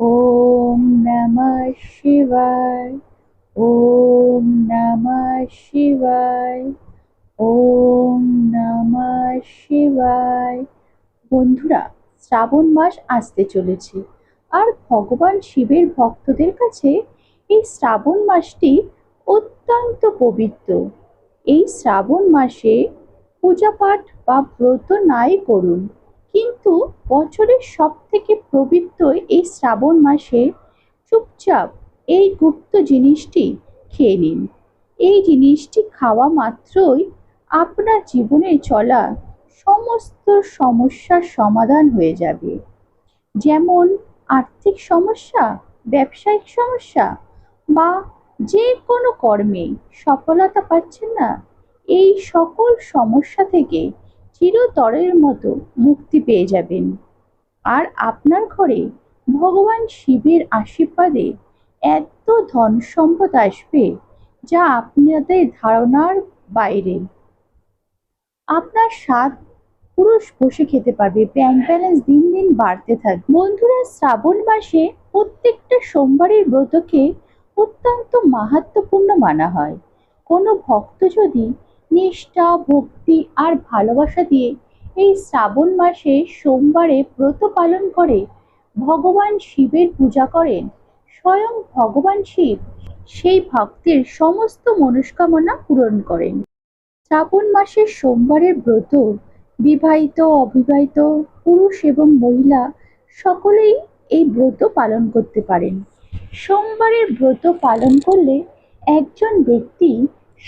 ওম নমঃ শিবায়, ওম নমঃ শিবায়, ওম নমঃ শিবায়। বন্ধুরা, শ্রাবণ মাস আসতে চলেছে, আর ভগবান শিবের ভক্তদের কাছে এই শ্রাবণ মাসটি অত্যন্ত পবিত্র। এই শ্রাবণ মাসে পূজাপাঠ বা ব্রত নাই করুন। কিন্তু বছরের সব থেকে পবিত্র এই শ্রাবণ মাসে চুপচাপ এই গুপ্ত জিনিসটি খেয়ে নিন। এই জিনিসটি খাওয়া মাত্রই আপনার জীবনে চলা সমস্ত সমস্যার সমাধান হয়ে যাবে। যেমন আর্থিক সমস্যা, ব্যবসায়িক সমস্যা বা যে কোনো কর্মে সফলতা পাচ্ছেন না, এই সকল সমস্যা থেকে চিরতরের মতো মুক্তি পেয়ে যাবেন। আর আপনার ঘরে ভগবান শিবের আশীর্বাদে এত ধন সম্পদ আসবে যা আপনাদের ধারণার বাইরে। আপনার সাত পুরুষ বসে খেতে পারবে ব্যাংক ব্যালেন্স দিন দিন বাড়তে থাকবে বন্ধুরা, শ্রাবণ মাসে প্রত্যেকটা সোমবারের ব্রতকে অত্যন্ত মাহাত্মপূর্ণ মানা হয়। কোনো ভক্ত যদি নিষ্ঠা, ভক্তি আর ভালোবাসা দিয়ে এই শ্রাবণ মাসে সোমবারে ব্রত পালন করে ভগবান শিবের পূজা করেন। স্বয়ং ভগবান শিব সেই ভক্তের সমস্ত মনস্কামনা পূরণ করেন। শ্রাবণ মাসের সোমবারের ব্রত, বিবাহিত, অবিবাহিত, পুরুষ এবং মহিলা সকলেই এই ব্রত পালন করতে পারেন। সোমবারের ব্রত পালন করলে একজন ব্যক্তি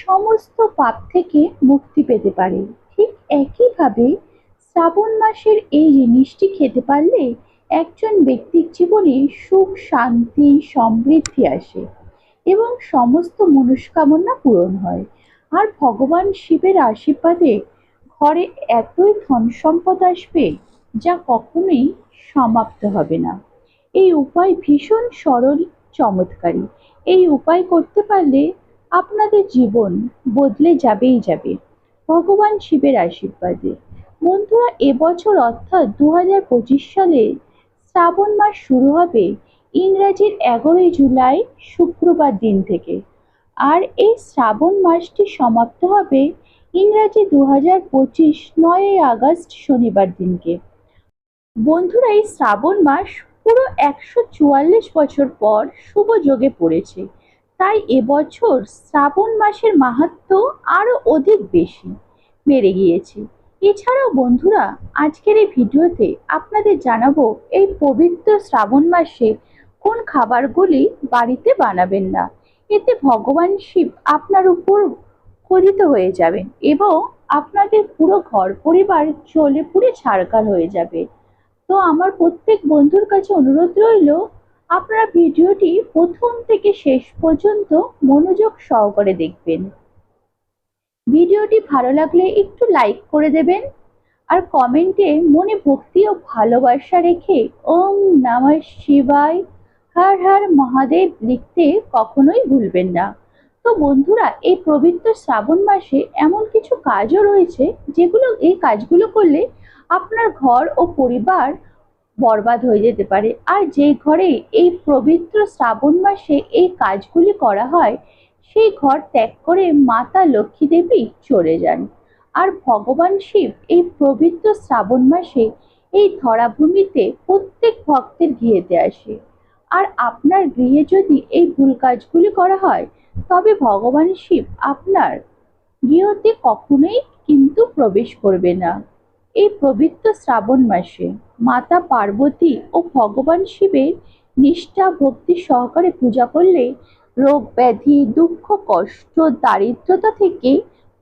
সমস্ত পাপ থেকে মুক্তি পেতে পারে। ঠিক একইভাবে শ্রাবণ মাসের এই জিনিসটি খেতে পারলে একজন ব্যক্তির জীবনে সুখ, শান্তি, সমৃদ্ধি আসে এবং সমস্ত মনস্কামনা পূরণ হয়। আর ভগবান শিবের আশীর্বাদে ঘরে এতই ধন সম্পদ আসবে যা কখনোই সমাপ্ত হবে না। এই উপায় ভীষণ সরল, চমৎকারী। এই উপায় করতে পারলে আপনাদের জীবন বদলে যাবেই যাবে। ভগবান শিবের আশীর্বাদে। বন্ধুরা, এবছর অর্থাৎ দু হাজার পঁচিশ সালে শ্রাবণ মাস শুরু হবে ইংরাজির এগারোই জুলাই শুক্রবার দিন থেকে। আর এই শ্রাবণ মাসটি সমাপ্ত হবে ইংরাজি দু হাজার পঁচিশ নয়ই আগস্ট শনিবার দিনকে। বন্ধুরা, এই শ্রাবণ মাস পুরো একশো চুয়াল্লিশ বছর পর শুভ যোগে পড়েছে। তাই এবছর শ্রাবণ মাসের মাহাত্ম আরও অধিক বেশি বেড়ে গিয়েছে। এছাড়াও বন্ধুরা, আজকের এই ভিডিওতে আপনাদের জানাব এই পবিত্র শ্রাবণ মাসে কোন খাবারগুলি বাড়িতে বানাবেন না। এতে ভগবান শিব আপনার উপর খোদিত হয়ে যাবেন এবং আপনাদের পুরো ঘর পরিবার চলে পুরে ছাড়কার হয়ে যাবে। তো আমার প্রত্যেক বন্ধুর কাছে অনুরোধ রইল আপনারা ভিডিওটি প্রথম থেকে শেষ পর্যন্ত মনোযোগ সহকারে দেখবেন। ভিডিওটি ভালো লাগলে একটু লাইক করে দেবেন আর কমেন্টে মনে ভক্তি ও ভালোবাসা রেখে ওম নমঃ শিবায়, হর হর মহাদেব লিখতে কখনোই ভুলবেন না। তো বন্ধুরা, এই পবিত্র শ্রাবণ মাসে এমন কিছু কাজও রয়েছে যেগুলো এই কাজগুলো করলে আপনার ঘর ও পরিবার বরবাদ হয়ে যেতে পারে। আর যে ঘরে এই পবিত্র শ্রাবণ মাসে এই কাজগুলি করা হয়, সেই ঘর ত্যাগ করে মাতা লক্ষ্মী দেবী চলে যান। আর ভগবান শিব এই পবিত্র শ্রাবণ মাসে এই ধরাভূমিতে প্রত্যেক ভক্তের গৃহেতে আসে। আর আপনার গৃহে যদি এই ভুল কাজগুলি করা হয়, তবে ভগবান শিব আপনার গৃহতে কখনোই কিন্তু প্রবেশ করবে না। এই পবিত্র শ্রাবণ মাসে মাতা পার্বতী ও ভগবান শিবের নিষ্ঠা ভক্তি সহকারে পূজা করলে রোগ ব্যাধি, দুঃখ, কষ্ট, দারিদ্রতা থেকে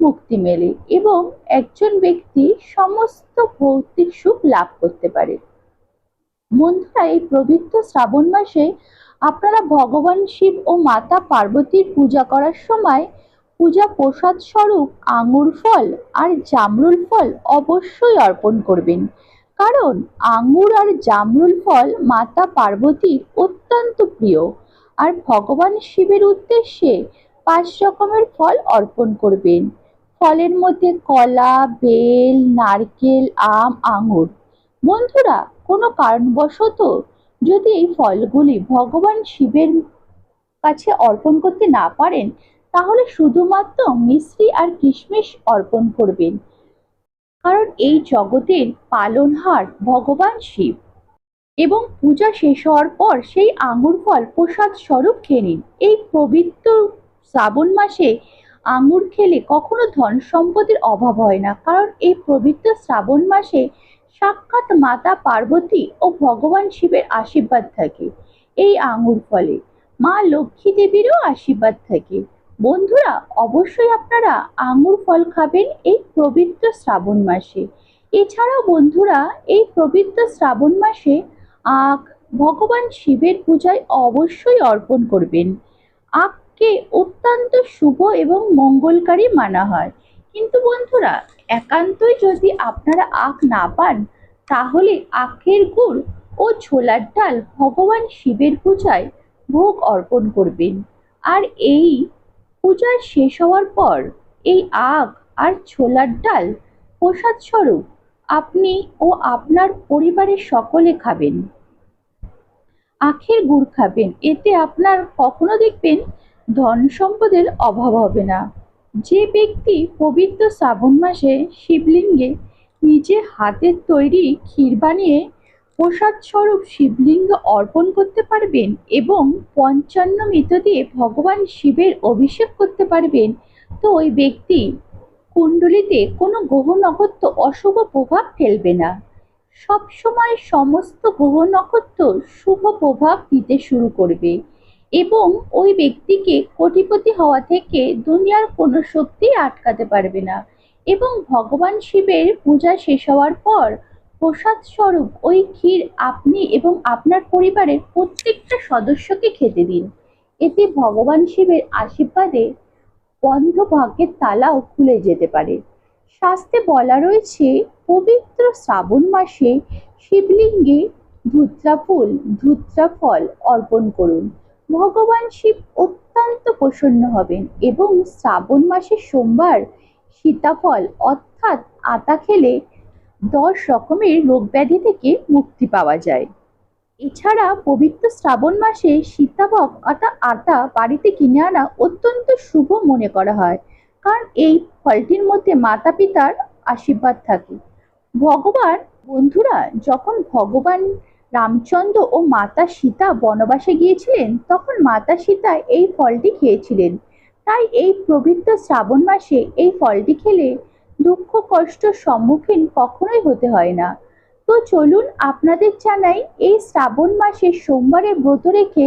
মুক্তি মেলে এবং একজন ব্যক্তি সমস্ত ভৌতিক সুখ লাভ করতে পারে। বন্ধুরা, এই পবিত্র শ্রাবণ মাসে আপনারা ভগবান শিব ও মাতা পার্বতীর পূজা করার সময় পূজা প্রসাদ স্বরূপ আঙুর ফল আর জামরুল ফল অবশ্যই অর্পণ করবেন। কারণ আঙুর আর জামরুল ফল মাতা পার্বতীর অত্যন্ত প্রিয়। আর ভগবান শিবের উদ্দেশ্যে পাঁচ রকমের ফল অর্পণ করবেন। ফলের মধ্যে কলা, বেল, নারকেল, আম, আঙুর। বন্ধুরা, কোনো কারণবশত যদি এই ফলগুলি ভগবান শিবের কাছে অর্পণ করতে না পারেন তাহলে শুধুমাত্র মিশ্রি আর কিশমিশ অর্পণ করবেন। কারণ এই জগতের পালনহার ভগবান শিব। এবং পূজা শেষ হওয়ার পর সেই আঙুর ফল প্রসাদ স্বরূপ খেয়ে নিন। এই পবিত্র শ্রাবণ মাসে আঙুর খেলে কখনো ধন সম্পদের অভাব হয় না। কারণ এই পবিত্র শ্রাবণ মাসে সাক্ষাৎ মাতা পার্বতী ও ভগবান শিবের আশীর্বাদ থাকে। এই আঙুর ফলে মা লক্ষ্মী দেবীরও আশীর্বাদ থাকে। বন্ধুরা, অবশ্যই আপনারা আঙুর ফল খাবেন এই পবিত্র শ্রাবণ মাসে। এছাড়াও বন্ধুরা, এই পবিত্র শ্রাবণ মাসে আখ ভগবান শিবের পূজায় অবশ্যই অর্পণ করবেন। আখকে অত্যন্ত শুভ এবং মঙ্গলকারী মানা হয়। কিন্তু বন্ধুরা, একান্তই যদি আপনারা আখ না পান, তাহলে আখের গুড় ও ছোলার ডাল ভগবান শিবের পূজায় ভোগ অর্পণ করবেন। আর এই পূজা শেষ হওয়ার পর এই আখ আর ছোলার ডাল প্রসাদ স্বরূপ আপনি ও আপনার পরিবারের সকলে খাবেন। আখের গুড় খাবেন, এতে আপনার কখনো দেখবেন ধন সম্পদের অভাব হবে না। যে ব্যক্তি পবিত্র শ্রাবণ মাসে শিবলিঙ্গে নিজে হাতের তৈরি ক্ষীর বানিয়ে প্রসাদ স্বরূপ শিবলিঙ্গ অর্পণ করতে পারবেন এবং পঞ্চান্ন মৃত দিয়ে ভগবান শিবের অভিষেক করতে পারবেন। তো ওই ব্যক্তি কুণ্ডলিতে কোনো গ্রহ নক্ষত্র অশুভ প্রভাব ফেলবে না। সবসময় সমস্ত গ্রহ নক্ষত্র শুভ প্রভাব দিতে শুরু করবে এবং ওই ব্যক্তিকে কোটিপতি হওয়া থেকে দুনিয়ার কোনো শক্তি আটকাতে পারবে না। এবং ভগবান শিবের পূজা শেষ হওয়ার পর প্রসাদ স্বরূপ ওই ক্ষীর আপনি এবং আপনার পরিবারের প্রত্যেকটা সদস্যকে খেতে দিন। এতে ভগবান শিবের আশীর্বাদে বন্ধ ভাগ্যের তালাও খুলে যেতে পারে। শাস্ত্রে বলা রয়েছে, পবিত্র শ্রাবণ মাসে শিবলিঙ্গে ধুত্রা ফুল ধুত্রা ফল অর্পণ করুন। ভগবান শিব অত্যন্ত প্রসন্ন হবেন এবং শ্রাবণ মাসের সোমবার সীতাফল অর্থাৎ আতা খেলে দশ রকমের রোগ ব্যাধি থেকে মুক্তি পাওয়া যায়। এছাড়া পবিত্র শ্রাবণ মাসে সীতাভোগ অর্থাৎ আটা বাড়িতে কিনে আনা অত্যন্ত শুভ মনে করা হয়। কারণ এই ফলটির মধ্যে মাতা পিতার আশীর্বাদ থাকে। ভগবান, বন্ধুরা, যখন ভগবান রামচন্দ্র ও মাতা সীতা বনবাসে গিয়েছিলেন, তখন মাতা সীতা এই ফলটি খেয়েছিলেন। তাই এই পবিত্র শ্রাবণ মাসে এই ফলটি খেলে দুঃখ, কষ্ট সম্মুখীন কখনোই হতে হয় না। তো চলুন আপনাদের জানাই, এই শ্রাবণ মাসে সোমবারে ব্রত রেখে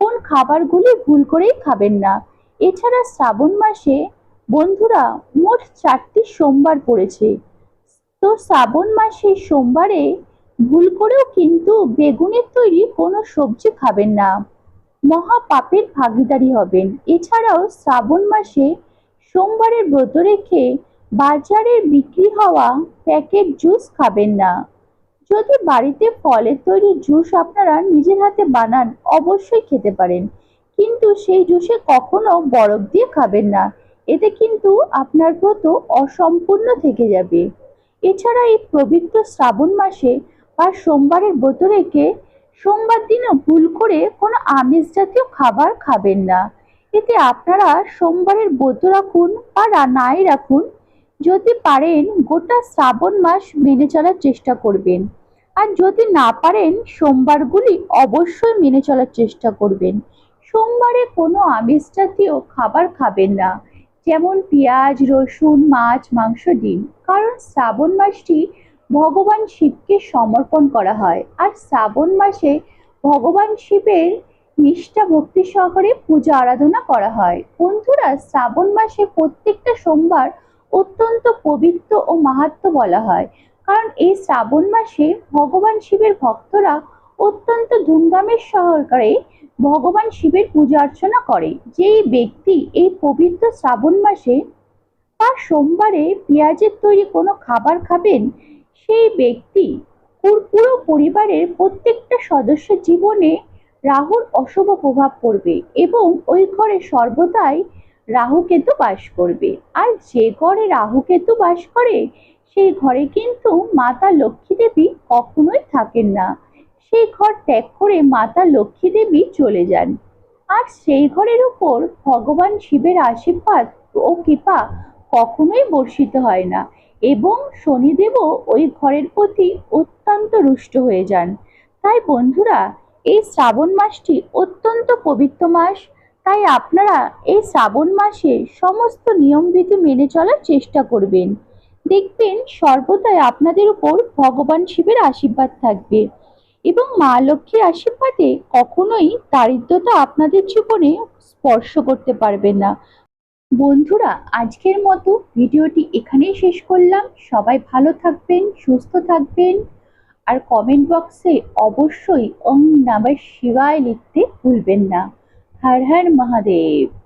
কোন খাবারগুলি ভুল করেই খাবেন না। এছাড়া শ্রাবণ মাসে বন্ধুরা মোট চারটি সোমবার পড়েছে। তো শ্রাবণ মাসে সোমবারে ভুল করেও কিন্তু বেগুনের তৈরি কোনো সবজি খাবেন না। মহা পাপের ভাগিদারি হবেন। এছাড়াও শ্রাবণ মাসে সোমবারের ব্রত রেখে বাজারে বিক্রি হওয়া প্যাকেট জুস খাবেন না। যদি বাড়িতে ফলের তৈরি জুস আপনারা নিজের হাতে বানান, অবশ্যই খেতে পারেন। কিন্তু সেই জুসে কখনো বরফ দিয়ে খাবেন না। এতে কিন্তু আপনার ব্রত অসম্পূর্ণ থেকে যাবে। এছাড়া এই পবিত্র শ্রাবণ মাসে বা সোমবারের ব্রত রেখে সোমবার দিনও ভুল করে কোনো আমিষ জাতীয় খাবার খাবেন না। এতে আপনারা সোমবারের ব্রত রাখুন বা নাই রাখুন যদি পারেন গোটা শ্রাবণ মাস মেনে চলার চেষ্টা করবেন। আর যদি না পারেন, সোমবারগুলি অবশ্যই মেনে চলার চেষ্টা করবেন। সোমবারে কোনো আমিষ জাতীয় খাবার খাবেন না, যেমন পেঁয়াজ, রসুন, মাছ, মাংস, ডিম। কারণ শ্রাবণ মাসটি ভগবান শিবকে সমর্পণ করা হয়। আর শ্রাবণ মাসে ভগবান শিবের নিষ্ঠা ভক্তি সহকারে পূজা আরাধনা করা হয়। বন্ধুরা, শ্রাবণ মাসে প্রত্যেকটা সোমবার অত্যন্ত পবিত্র ও মাহাত্ম বলা হয়। কারণ এই শ্রাবণ মাসে ভগবান শিবের ভক্তরা অত্যন্ত ধুমধামের সহকারে ভগবান শিবের পূজা অর্চনা করে। যেই ব্যক্তি এই পবিত্র শ্রাবণ মাসে বা সোমবারে পেঁয়াজের তৈরি কোনো খাবার খাবেন, সেই ব্যক্তি পুরো পরিবারের প্রত্যেকটা সদস্য জীবনে রাহুর অশুভ প্রভাব পড়বে এবং ওই ঘরে সর্বদাই রাহুকেতু বাস করবে। আর যে ঘরে রাহুকেতু বাস করে, সেই ঘরে কিন্তু মাতা লক্ষ্মী দেবী কখনোই থাকেন না। সেই ঘর ত্যাগ করে মাতা লক্ষ্মী দেবী চলে যান। আর সেই ঘরের উপর ভগবান শিবের আশীর্বাদ ও কৃপা কখনোই বর্ষিত হয় না এবং শনিদেবও ওই ঘরের প্রতি অত্যন্ত রুষ্ট হয়ে যান। তাই বন্ধুরা, এই শ্রাবণ মাসটি অত্যন্ত পবিত্র মাস তাই আপনারা এই শ্রাবণ মাসে সমস্ত নিয়মবিধি মেনে চলার চেষ্টা করবেন। দেখবেন সর্বদাই আপনাদের উপর ভগবান শিবের আশীর্বাদ থাকবে এবং মা লক্ষ্মীর আশীর্বাদে কখনোই দারিদ্রতা আপনাদের জীবনে স্পর্শ করতে পারবে না। বন্ধুরা, আজকের মতো ভিডিওটি এখানেই শেষ করলাম। সবাই ভালো থাকবেন, সুস্থ থাকবেন। আর কমেন্ট বক্সে অবশ্যই ওম নমঃ শিবায় লিখতে ভুলবেন না। হর হর মহাদেব